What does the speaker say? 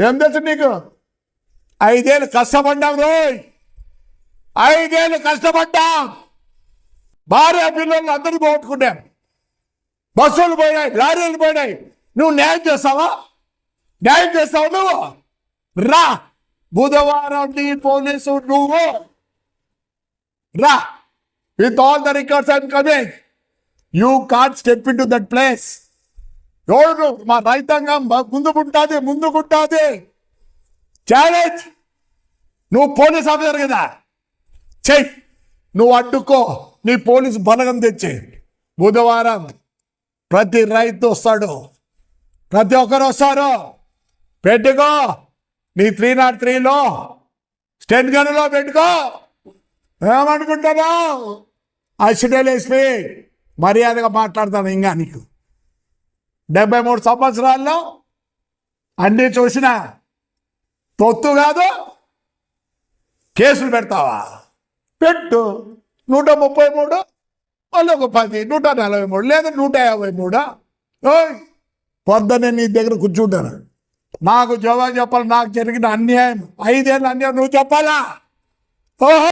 ఏం తెలుసు నీకు? ఐదేళ్ళు కష్టపడ్డాం రోయ్. ఐదేళ్ళు కష్టపడ్డాం. భార్య పిల్లలు అందరూ పోగొట్టుకున్నాం. బస్సులు పోయినాయి లారీలు పోయినాయి. నువ్వు న్యాయం చేస్తావా? న్యాయం చేస్తావు నువ్వు? రా. బుధవారం నీ పోలీసు నువ్వు. రా. With all the records I'm coming you caught step into that place ఎవరు మా రైతాంగం ముందుకుంటుంది ముందుకుంటుంది ఛాలెంజ్ నువ్వు పోలీస్ ఆఫీసర్ కదా? చెయ్యి నువ్వు అడ్డుకో నీ పోలీస్ బలగం తెచ్చి బుధవారం ప్రతి రైతు వస్తాడు. ప్రతి ఒక్కరు వస్తారు. పెట్టుకో నీ త్రీ నాట్ త్రీలో స్టెన్ గన్లో పెట్టుకో. ఏమనుకుంటావు అసిడల్ ఎస్పీ మర్యాదగా మాట్లాడతాను ఇంకా నీకు. డెబ్బై మూడు సంవత్సరాల్లో అన్నీ చూసిన తొత్తు కాదు కేసులు పెడతావా? పెట్టు. నూట ముప్పై మూడు మళ్ళీ ఒక పది నూట నలభై మూడు లేదా నూట యాభై మూడా? ఓయ్ పొద్దున్నే నీ దగ్గర కూర్చుంటాను. నాకు జవాబు చెప్పాలి నాకు జరిగిన అన్యాయం. ఐదేళ్ళు అన్యాయం నువ్వు చెప్పాలా? ఓహో!